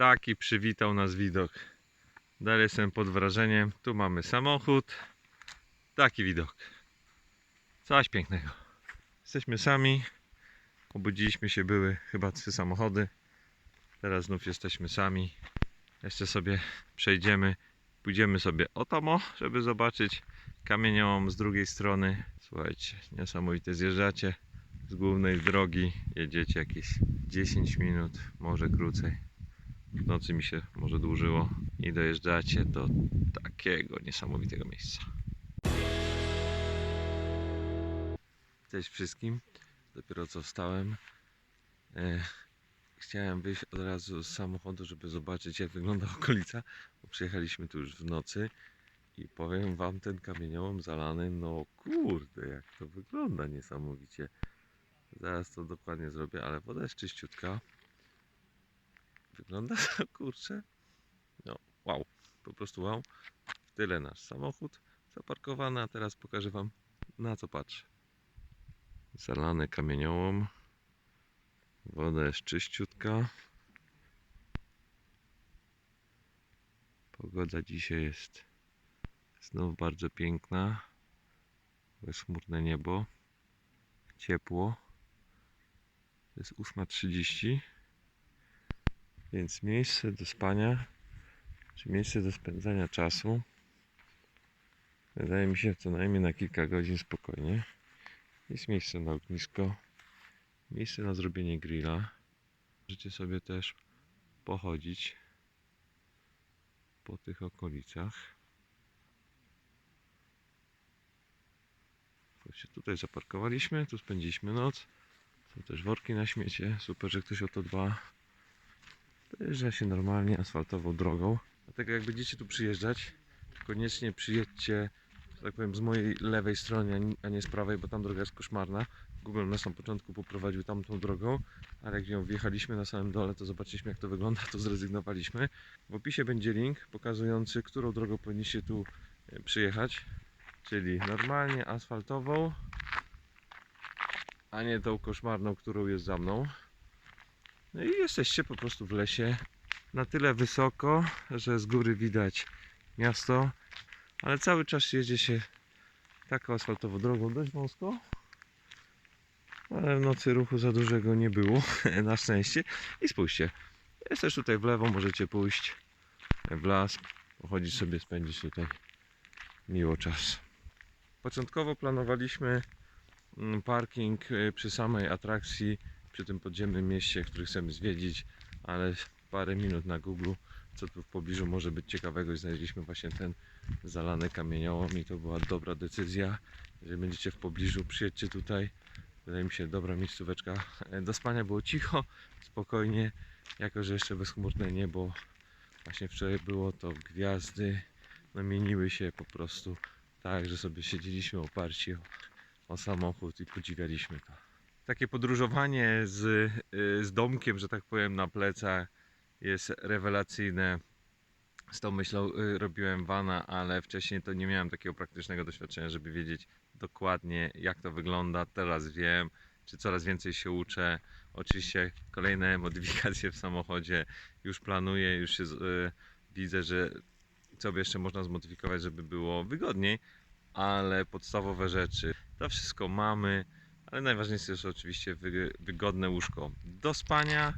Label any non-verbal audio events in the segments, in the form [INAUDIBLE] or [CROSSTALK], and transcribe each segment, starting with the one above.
Taki przywitał nas widok. Dalej jestem pod wrażeniem. Tu mamy samochód. Taki widok. Coś pięknego. Jesteśmy sami. Obudziliśmy się, były chyba trzy samochody. Teraz znów jesteśmy sami. Jeszcze sobie przejdziemy. Pójdziemy sobie o tomo, żeby zobaczyć kamieniołom z drugiej strony. Słuchajcie, niesamowite zjeżdżacie z głównej drogi. Jedziecie jakieś 10 minut, może krócej. W nocy mi się może dłużyło i dojeżdżacie do takiego niesamowitego miejsca. Cześć wszystkim. Dopiero co wstałem. E, chciałem wyjść od razu z samochodu, żeby zobaczyć jak wygląda [LAUGHS] okolica, bo przyjechaliśmy tu już w nocy i powiem wam ten kamieniołom zalany, no kurde jak to wygląda niesamowicie. Zaraz to dokładnie zrobię, ale woda jest czyściutka. Wygląda [LAUGHS] kurczę. No wow, po prostu wow. Tyle nasz samochód zaparkowany, a teraz pokażę wam na co patrzę. Zalany kamieniołom. Woda jest czyściutka. Pogoda dzisiaj jest znów bardzo piękna. Bezchmurne niebo. Ciepło. To jest 8.30. Więc miejsce do spania, czy miejsce do spędzania czasu. Wydaje mi się co najmniej na kilka godzin spokojnie. Jest miejsce na ognisko, miejsce na zrobienie grilla. Możecie sobie też pochodzić po tych okolicach. Właśnie tutaj zaparkowaliśmy, tu spędziliśmy noc. Są też worki na śmiecie. Super, że ktoś o to dba. Dojeżdża się normalnie asfaltową drogą. Dlatego jak będziecie tu przyjeżdżać, koniecznie przyjedźcie tak powiem, z mojej lewej strony, a nie z prawej, bo tam droga jest koszmarna. Google nas na początku poprowadził tamtą drogą, ale jak ją wjechaliśmy na samym dole, to zobaczyliśmy jak to wygląda, to zrezygnowaliśmy. W opisie będzie link pokazujący, którą drogą powinniście tu e, przyjechać, czyli normalnie asfaltową, a nie tą koszmarną, którą jest za mną. No i jesteście po prostu w lesie na tyle wysoko, że z góry widać miasto, ale cały czas jedzie się taką asfaltową drogą, dość wąsko. Ale w nocy ruchu za dużego nie było, [LAUGHS] na szczęście. I spójrzcie, jest też tutaj w lewo, możecie pójść w las, pochodzić sobie, spędzić tutaj miło czas. Początkowo planowaliśmy mm, parking y, przy samej atrakcji, przy tym podziemnym mieście, który chcemy zwiedzić, ale parę minut na Google, co tu w pobliżu może być ciekawego i znaleźliśmy właśnie ten zalany kamieniołom i to była dobra decyzja. Jeżeli będziecie w pobliżu, przyjedźcie tutaj. Wydaje mi się dobra miejscóweczka. E, Do spania było cicho, spokojnie, jako że jeszcze bezchmurne niebo. Właśnie wczoraj było to gwiazdy, no mieniły się po prostu tak, że sobie siedzieliśmy oparci o, o samochód i podziwialiśmy to. Takie podróżowanie z, y, z domkiem, że tak powiem, na plecach jest rewelacyjne. Z tą myślą y, robiłem vana, ale wcześniej to nie miałem takiego praktycznego doświadczenia, żeby wiedzieć dokładnie jak to wygląda. Teraz wiem, czy coraz więcej się uczę. Oczywiście kolejne [LAUGHS] modyfikacje w samochodzie już planuję, już się, z- y, widzę, że co by jeszcze można zmodyfikować, żeby było wygodniej, ale podstawowe rzeczy to wszystko mamy, ale najważniejsze jest oczywiście wy, wygodne łóżko do spania.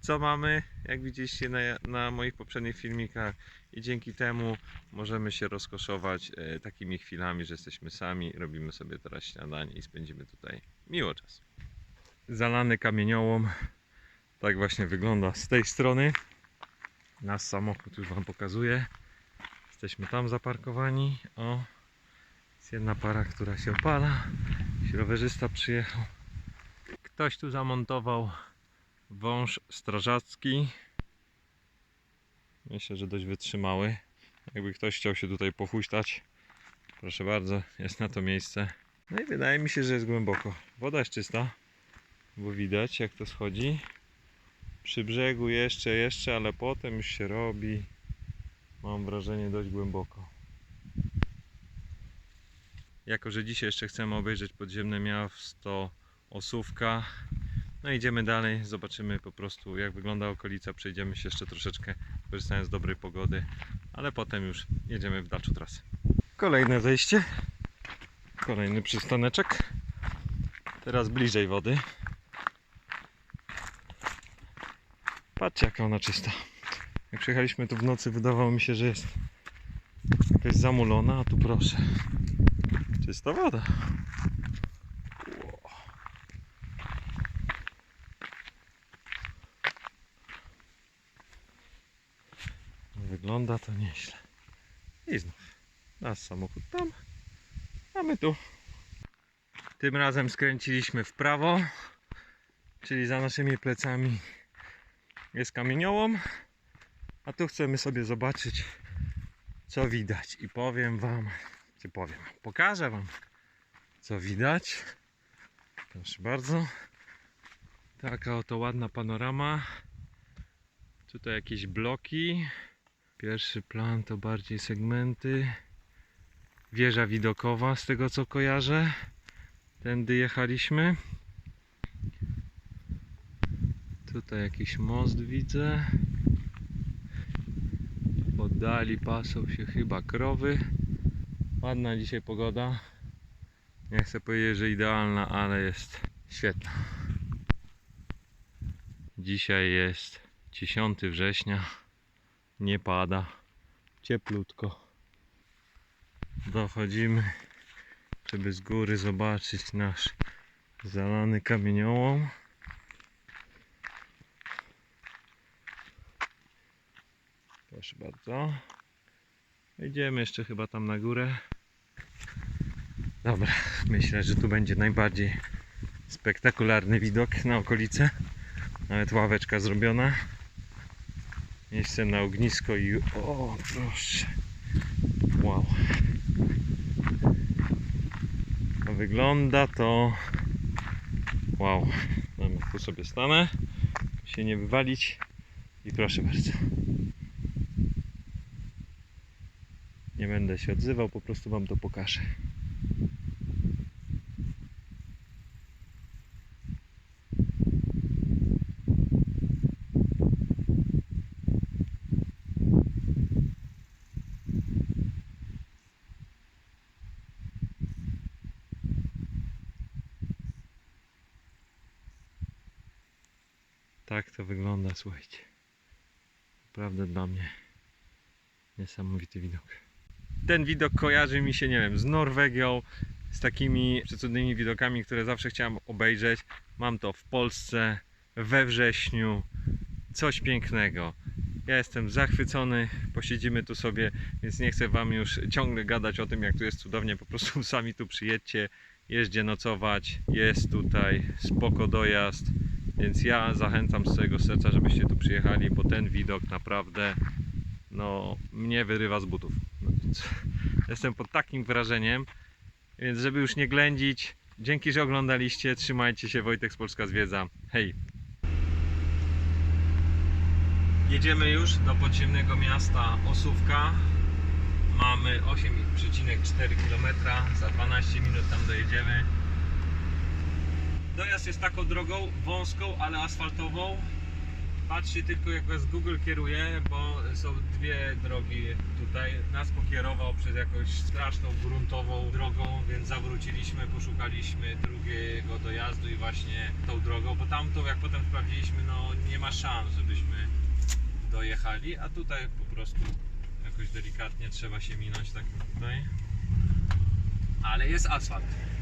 Co mamy, jak widzieliście na, na moich poprzednich filmikach, i dzięki temu możemy się rozkoszować e, takimi chwilami, że jesteśmy sami, robimy sobie teraz śniadanie i spędzimy tutaj miło czas. Zalany kamieniołom, tak właśnie wygląda z tej strony. Nasz samochód już Wam pokazuję. Jesteśmy tam zaparkowani. O, jest jedna para, która się opala. Rowerzysta przyjechał. Ktoś tu zamontował wąż strażacki. Myślę, że dość wytrzymały. Jakby ktoś chciał się tutaj pochuśtać, proszę bardzo, jest na to miejsce. No i wydaje mi się, że jest głęboko. Woda jest czysta, bo widać jak to schodzi. Przy brzegu jeszcze, jeszcze, ale potem już się robi, mam wrażenie, dość głęboko. Jako, że dzisiaj jeszcze chcemy obejrzeć podziemne miasto Osówka, No idziemy dalej, zobaczymy po prostu jak wygląda okolica, przejdziemy się jeszcze troszeczkę, korzystając z dobrej pogody, ale potem już jedziemy w dalszą trasę. Kolejne zejście, kolejny przystaneczek, teraz bliżej wody. Patrzcie jaka ona czysta. Jak przyjechaliśmy tu w nocy wydawało mi się, że jest jakaś zamulona, a tu proszę. Czysta woda. Wygląda to nieźle. I znów nasz samochód tam, a my tu. Tym razem skręciliśmy w prawo, czyli za naszymi plecami jest kamieniołom, a tu chcemy sobie zobaczyć co widać i powiem wam, czy powiem, pokażę wam co widać. Proszę bardzo. Taka oto ładna panorama. Tutaj jakieś bloki. Pierwszy plan to bardziej segmenty. Wieża widokowa z tego co kojarzę. Tędy jechaliśmy. Tutaj jakiś most widzę. Oddali pasą się chyba krowy. Ładna dzisiaj pogoda. Nie chcę powiedzieć, że idealna, ale jest świetna. Dzisiaj jest 10 września. Nie pada. Cieplutko. Dochodzimy, żeby z góry zobaczyć nasz zalany kamieniołom. Proszę bardzo. Idziemy jeszcze chyba tam na górę. Dobra, [LAUGHS] myślę, że tu będzie najbardziej spektakularny widok na okolice. Nawet ławeczka zrobiona. Miejsce na ognisko i o proszę. Wow. Wygląda to wow. Dobra, tu sobie stanę. Się nie wywalić. I proszę bardzo. Nie będę się odzywał, po prostu wam to pokażę. Tak to wygląda, słuchajcie. Naprawdę dla mnie niesamowity widok. Ten widok kojarzy mi się, nie wiem, z Norwegią, z takimi przecudnymi widokami, które zawsze chciałem obejrzeć. Mam to w Polsce, we wrześniu. Coś pięknego. Ja jestem zachwycony, posiedzimy tu sobie, więc nie chcę Wam już ciągle gadać o tym, jak tu jest cudownie. Po prostu [LAUGHS] sami tu przyjedźcie, jeździe nocować, jest tutaj spoko dojazd. Więc ja zachęcam z całego serca, żebyście tu przyjechali, bo ten widok naprawdę no, mnie wyrywa z butów. No, [LAUGHS] Jestem pod takim wrażeniem, więc żeby już nie ględzić, dzięki, że oglądaliście, trzymajcie się, Wojtek z Polska Zwiedza. Hej! Jedziemy już do podziemnego miasta Osówka. Mamy 8,4 km, za 12 minut tam dojedziemy. Dojazd jest taką drogą wąską, ale asfaltową. Patrzcie tylko jak was Google kieruje, bo są dwie drogi tutaj. Nas pokierował przez jakąś straszną gruntową drogą, więc zawróciliśmy, poszukaliśmy drugiego dojazdu i właśnie tą drogą, bo tamtą jak potem sprawdziliśmy, no nie ma szans, żebyśmy dojechali, a tutaj po prostu jakoś delikatnie trzeba się minąć tak jak tutaj. Ale jest asfalt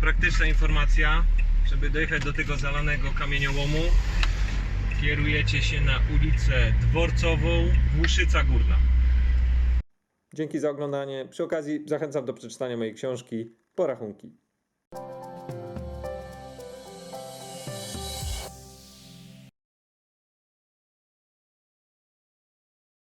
praktyczna informacja, żeby dojechać do tego zalanego kamieniołomu, kierujecie się na ulicę Dworcową, Głuszyca Górna. Dzięki za oglądanie. Przy okazji zachęcam do przeczytania mojej książki Porachunki.